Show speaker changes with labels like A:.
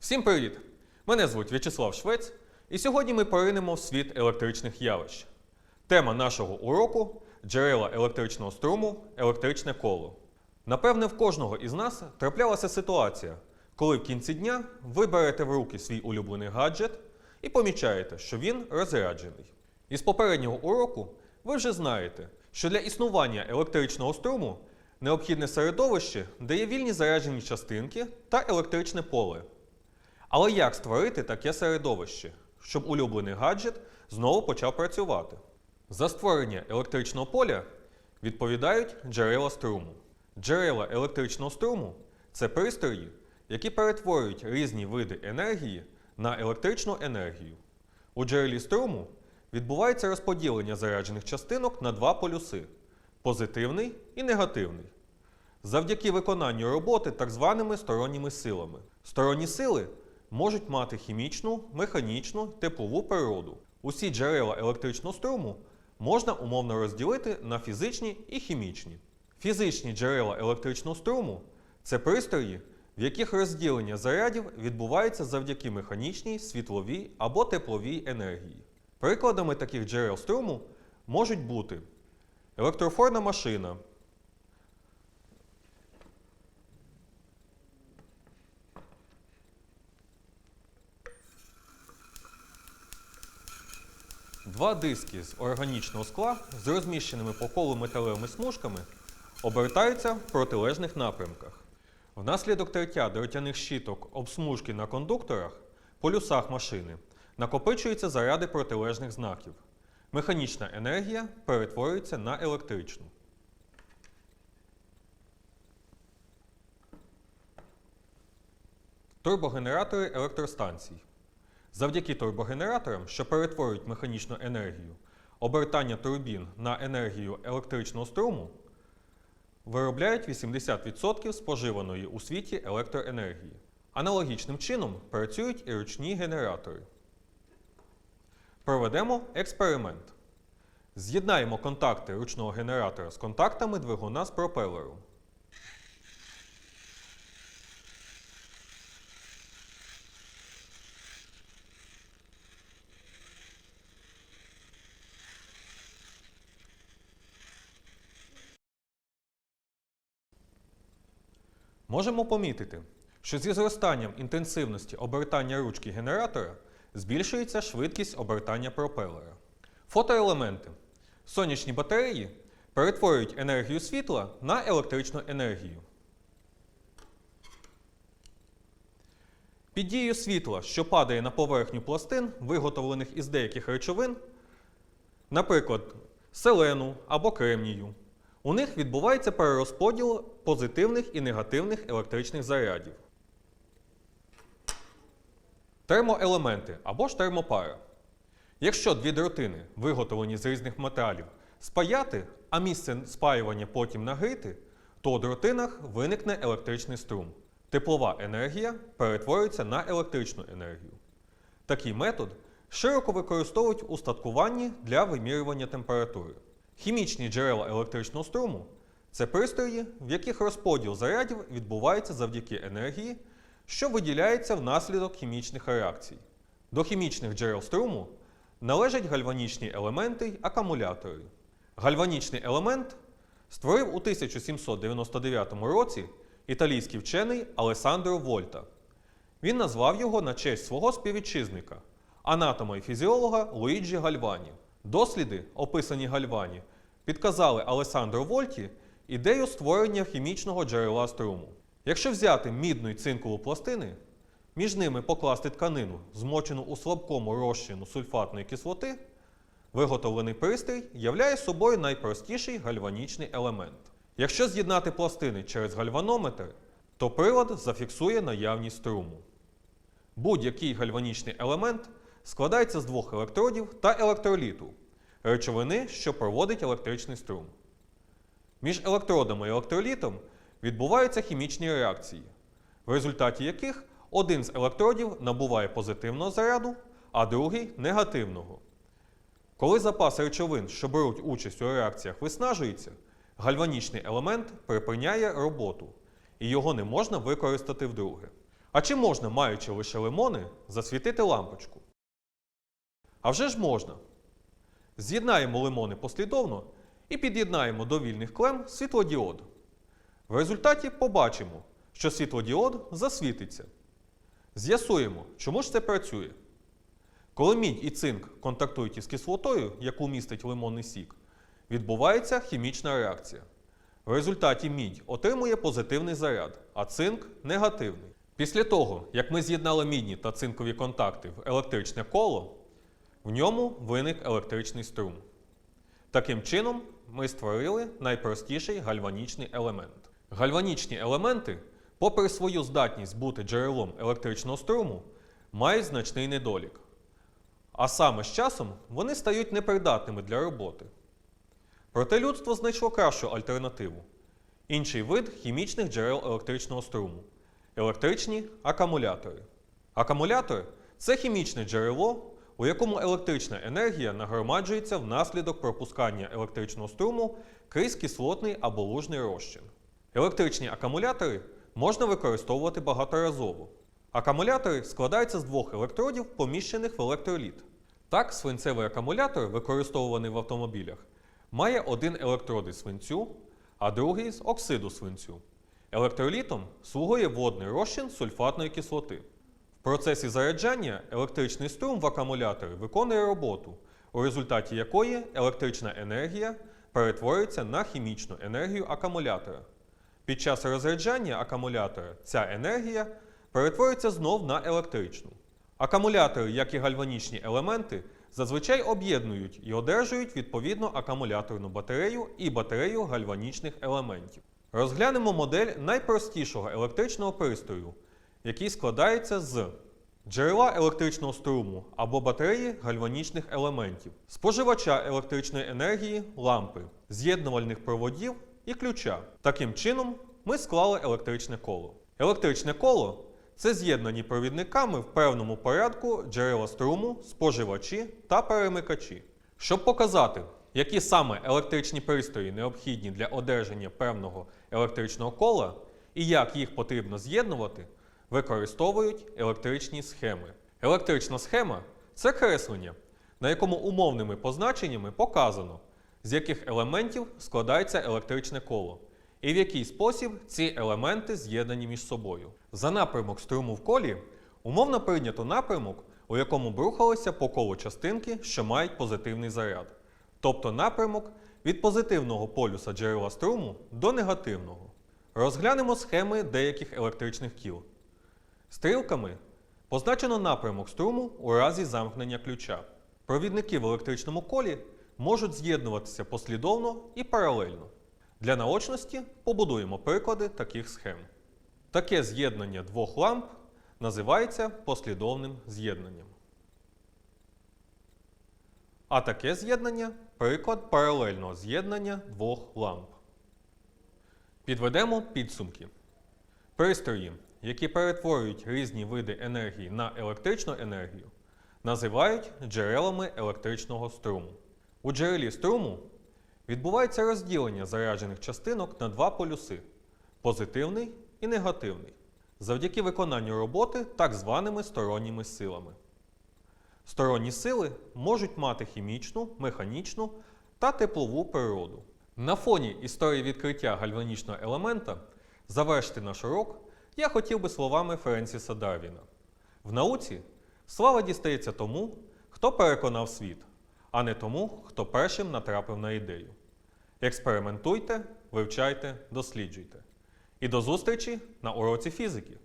A: Всім привіт! Мене звуть В'ячеслав Швець, і сьогодні ми поринемо в світ електричних явищ. Тема нашого уроку джерела електричного струму, електричне коло. Напевне, в кожного із нас траплялася ситуація, коли в кінці дня ви берете в руки свій улюблений гаджет і помічаєте, що він розряджений. Із попереднього уроку ви вже знаєте, що для існування електричного струму необхідне середовище, де є вільні заряджені частинки та електричне поле. Але як створити таке середовище, щоб улюблений гаджет знову почав працювати? За створення електричного поля відповідають джерела струму. Джерела електричного струму це пристрої, які перетворюють різні види енергії на електричну енергію. У джерелі струму відбувається розподілення заряджених частинок на два полюси позитивний і негативний. Завдяки виконанню роботи так званими сторонніми силами. Сторонні сили можуть мати хімічну, механічну, теплову природу. Усі джерела електричного струму можна умовно розділити на фізичні і хімічні. Фізичні джерела електричного струму це пристрої, в яких розділення зарядів відбувається завдяки механічній, світловій або тепловій енергії. Прикладами таких джерел струму можуть бути електрофорна машина, Два диски з органічного скла з розміщеними по колу металевими смужками обертаються в протилежних напрямках. Внаслідок тертя дротяних щіток об смужки на кондукторах, полюсах машини, накопичуються заряди протилежних знаків. Механічна енергія перетворюється на електричну. Турбогенератори електростанцій. Завдяки турбогенераторам, що перетворюють механічну енергію, обертання турбін на енергію електричного струму виробляють 80% споживаної у світі електроенергії. Аналогічним чином працюють і ручні генератори. Проведемо експеримент. З'єднаємо контакти ручного генератора з контактами двигуна з пропелером. Можемо помітити, що зі зростанням інтенсивності обертання ручки генератора збільшується швидкість обертання пропелера. Фотоелементи. Сонячні батареї перетворюють енергію світла на електричну енергію. Під дією світла, що падає на поверхню пластин, виготовлених із деяких речовин, наприклад, селену або кремнію, у них відбувається перерозподіл позитивних і негативних електричних зарядів. Термоелементи або ж термопара. Якщо дві дротини, виготовлені з різних матеріалів, спаяти, а місце спаювання потім нагріти, то у дротинах виникне електричний струм. Теплова енергія перетворюється на електричну енергію. Такий метод широко використовують у статкуванні для вимірювання температури. Хімічні джерела електричного струму це пристрої, в яких розподіл зарядів відбувається завдяки енергії, що виділяється внаслідок хімічних реакцій. До хімічних джерел струму належать гальванічні елементи й акумулятори. Гальванічний елемент створив у 1799 році італійський вчений Алесандро Вольта. Він назвав його на честь свого співвітчизника, анатома і фізіолога Луїджі Гальвані. Досліди, описані Гальвані, підказали Алесандро Вольті ідею створення хімічного джерела струму. Якщо взяти мідну і цинкову пластини, між ними покласти тканину, змочену у слабкому розчину сульфатної кислоти, виготовлений пристрій являє собою найпростіший гальванічний елемент. Якщо з'єднати пластини через гальванометр, то прилад зафіксує наявність струму. Будь-який гальванічний елемент складається з двох електродів та електроліту речовини, що проводить електричний струм. Між електродами і електролітом відбуваються хімічні реакції, в результаті яких один з електродів набуває позитивного заряду, а другий негативного. Коли запас речовин, що беруть участь у реакціях, виснажується, гальванічний елемент припиняє роботу, і його не можна використати вдруге. А чи можна, маючи лише лимони, засвітити лампочку? А вже ж можна. З'єднаємо лимони послідовно і під'єднаємо до вільних клем світлодіод. В результаті побачимо, що світлодіод засвітиться. З'ясуємо, чому ж це працює. Коли мідь і цинк контактують із кислотою, яку містить лимонний сік, відбувається хімічна реакція. В результаті мідь отримує позитивний заряд, а цинк негативний. Після того, як ми з'єднали мідні та цинкові контакти в електричне коло, в ньому виник електричний струм. Таким чином, ми створили найпростіший гальванічний елемент. Гальванічні елементи, попри свою здатність бути джерелом електричного струму, мають значний недолік. А саме з часом вони стають непридатними для роботи. Проте людство знайшло кращу альтернативу інший вид хімічних джерел електричного струму електричні акумулятори. Акумулятор це хімічне джерело, у якому електрична енергія нагромаджується внаслідок пропускання електричного струму крізь кислотний або лужний розчин. Електричні акумулятори можна використовувати багаторазово. Акумулятори складаються з двох електродів, поміщених в електроліт. Так, свинцевий акумулятор, використовуваний в автомобілях, має один електрод із свинцю, а другий з оксиду свинцю. Електролітом слугує водний розчин сульфатної кислоти. В процесі заряджання електричний струм в акумуляторі виконує роботу, у результаті якої електрична енергія перетворюється на хімічну енергію акумулятора. Під час розряджання акумулятора ця енергія перетворюється знов на електричну. Акумулятори, як і гальванічні елементи, зазвичай об'єднують і одержують відповідно акумуляторну батарею і батарею гальванічних елементів. Розглянемо модель найпростішого електричного пристрою, який складається з джерела електричного струму або батареї гальванічних елементів, споживача електричної енергії лампи, з'єднувальних проводів і ключа. Таким чином, ми склали електричне коло. Електричне коло це з'єднані провідниками в певному порядку джерела струму, споживачі та перемикачі. Щоб показати, які саме електричні пристрої необхідні для одержання певного електричного кола і як їх потрібно з'єднувати, використовують електричні схеми. Електрична схема це креслення, на якому умовними позначеннями показано, з яких елементів складається електричне коло, і в який спосіб ці елементи з'єднані між собою. За напрямок струму в колі умовно прийнято напрямок, у якому б рухалися по колу частинки, що мають позитивний заряд, тобто напрямок від позитивного полюса джерела струму до негативного. Розглянемо схеми деяких електричних кіл. Стрілками позначено напрямок струму у разі замкнення ключа. Провідники в електричному колі можуть з'єднуватися послідовно і паралельно. Для наочності побудуємо приклади таких схем. Таке з'єднання двох ламп називається послідовним з'єднанням. А таке з'єднання приклад паралельного з'єднання двох ламп. Підведемо підсумки. Пристрої, які перетворюють різні види енергії на електричну енергію, називають джерелами електричного струму. У джерелі струму відбувається розділення заряджених частинок на два полюси позитивний і негативний, завдяки виконанню роботи так званими сторонніми силами. Сторонні сили можуть мати хімічну, механічну та теплову природу. На фоні історії відкриття гальванічного елемента завершити наш урок я хотів би словами Френсіса Дарвіна. В науці слава дістається тому, хто переконав світ, а не тому, хто першим натрапив на ідею. Експериментуйте, вивчайте, досліджуйте. І до зустрічі на уроці фізики!